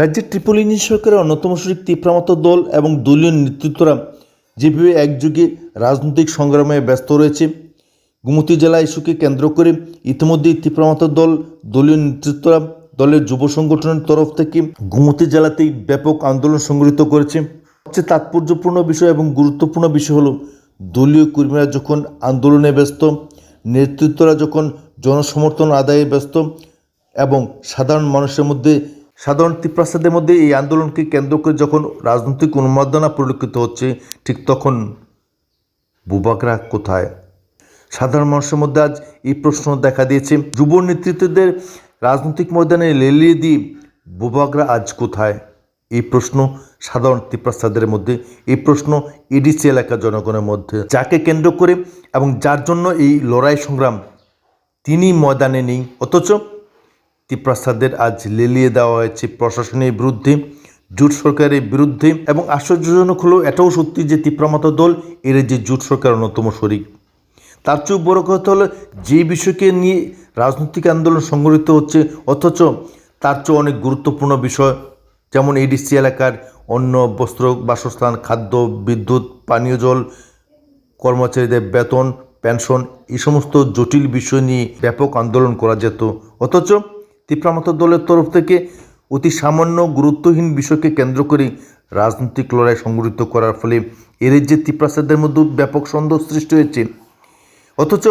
রাজ্যের ট্রিপলিনি সরকারের অন্যতম শরিক তিপ্রামত দল এবং দলীয় নেতৃত্বরা যেভাবে একযুগে রাজনৈতিক সংগ্রামে ব্যস্ত রয়েছে, গুমতি জেলা ইস্যুকে কেন্দ্র করে ইতিমধ্যেই তিপ্রামত দল, দলীয় নেতৃত্বরা দলের যুব সংগঠনের তরফ থেকে গুমতি জেলাতেই ব্যাপক আন্দোলন সংগঠিত করেছে। সবচেয়ে তাৎপর্যপূর্ণ বিষয় এবং গুরুত্বপূর্ণ বিষয় হলো দলীয় কর্মীরা যখন আন্দোলনে ব্যস্ত, নেতৃত্বরা যখন জনসমর্থন আদায়ে ব্যস্ত এবং সাধারণ মানুষের মধ্যে সাধারণ তীব্রাস্তাদের মধ্যে এই আন্দোলনকে কেন্দ্র করে যখন রাজনৈতিক উন্মাদনা পরিলক্ষিত হচ্ছে, ঠিক তখন বুবাকরা কোথায়? সাধারণ মানুষের মধ্যে আজ এই প্রশ্ন দেখা দিয়েছে। যুব নেতৃত্বদের রাজনৈতিক ময়দানে লেলিয়ে দিয়ে বুবাকরা আজ কোথায়? এই প্রশ্ন সাধারণ তীব্রাস্তাদের মধ্যে, এই প্রশ্ন এডিসি এলাকার জনগণের মধ্যে। যাকে কেন্দ্র করে এবং যার জন্য এই লড়াই সংগ্রাম তিনি ময়দানে নেই। অথচ তিপ্রাস্তাদের আজ লেলিয়ে দেওয়া হয়েছে প্রশাসনের বিরুদ্ধে, জোট সরকারের বিরুদ্ধে এবং আশ্চর্যজনক হলো এটাও সত্যি যে তিপ্রামত দল এর যে জোট সরকার অন্যতম শরিক। তার চেয়েও বড় কথা হলো যে বিষয়কে নিয়ে রাজনৈতিক আন্দোলন সংগঠিত হচ্ছে, অথচ তার চেয়ে অনেক গুরুত্বপূর্ণ বিষয়, যেমন এডিসি এলাকার অন্য বস্ত্র, বাসস্থান, খাদ্য, বিদ্যুৎ, পানীয় জল, কর্মচারীদের বেতন, পেনশন, এই সমস্ত জটিল বিষয় নিয়ে ব্যাপক আন্দোলন করা যেত। অথচ তিপ্রামত দলের তরফ থেকে অতি সামান্য গুরুত্বহীন বিষয়কে কেন্দ্র করে রাজনৈতিক লড়াই সংগঠিত করার ফলে এর যে তিপ্রাসাদের মধ্যে ব্যাপক সন্দেহ সৃষ্টি হয়েছে। অথচ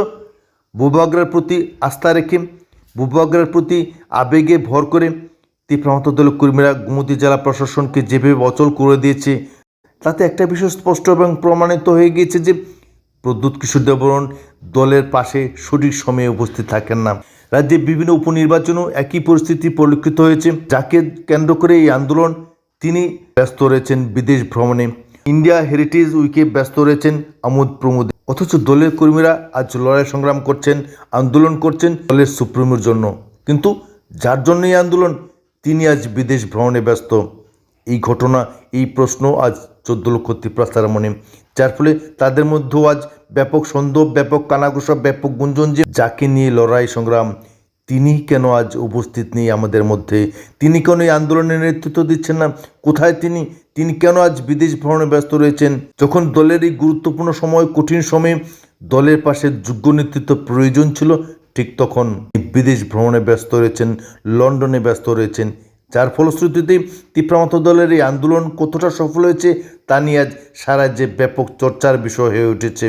বুবাগ্রার প্রতি আস্থা রেখে, বুবাগ্রার প্রতি আবেগে ভর করে তীব্রামত দলের কর্মীরা গুমতি জেলা প্রশাসনকে যেভাবে অচল করে দিয়েছে, তাতে একটা বিষয় স্পষ্ট এবং প্রমাণিত হয়ে গিয়েছে যে প্রদ্যুৎ কিশোর দেবরণ দলের পাশে সঠিক সময়ে উপস্থিত থাকেন না। রাজ্যে বিভিন্ন উপনির্বাচনেও একই পরিস্থিতি পরিলক্ষিত হয়েছে, যাকে কেন্দ্র করে এই আন্দোলন তিনি ব্যস্ত রয়েছেন বিদেশ ভ্রমণে। ইন্ডিয়া হেরিটেজ উইকে ব্যস্ত রয়েছেন আমোদ প্রমোদ। অথচ দলের কর্মীরা আজ লড়াই সংগ্রাম করছেন, আন্দোলন করছেন দলের সুপ্রিমোর জন্য। কিন্তু যার জন্য এই আন্দোলন? তিনি আজ বিদেশ ভ্রমণে ব্যস্ত। এই ঘটনা, এই প্রশ্ন আজ চোদ্দ লক্ষ তীব্রাস্তার মনে যার ফলে তাদের মধ্যেও আজ ব্যাপক সন্দেহ, ব্যাপক কানাঘুষা, ব্যাপক গুঞ্জন যে যাকে নিয়ে লড়াই সংগ্রাম, তিনি কেন আজ উপস্থিত নেই আমাদের মধ্যে? তিনি কেন এই আন্দোলনের নেতৃত্ব দিচ্ছেন না? কোথায় তিনি? তিনি কেন আজ বিদেশ ভ্রমণে ব্যস্ত রয়েছেন? যখন দলের এই গুরুত্বপূর্ণ সময়, কঠিন সময়ে দলের পাশে যোগ্য নেতৃত্ব প্রয়োজন ছিল, ঠিক তখন বিদেশ ভ্রমণে ব্যস্ত রয়েছেন, লন্ডনে ব্যস্ত রয়েছেন যার ফলশ্রুতিতে তিপ্রামত দলের এই আন্দোলন কতটা সফল হয়েছে, তা নিয়ে আজ সারা রাজ্যে ব্যাপক চর্চার বিষয় হয়ে উঠেছে।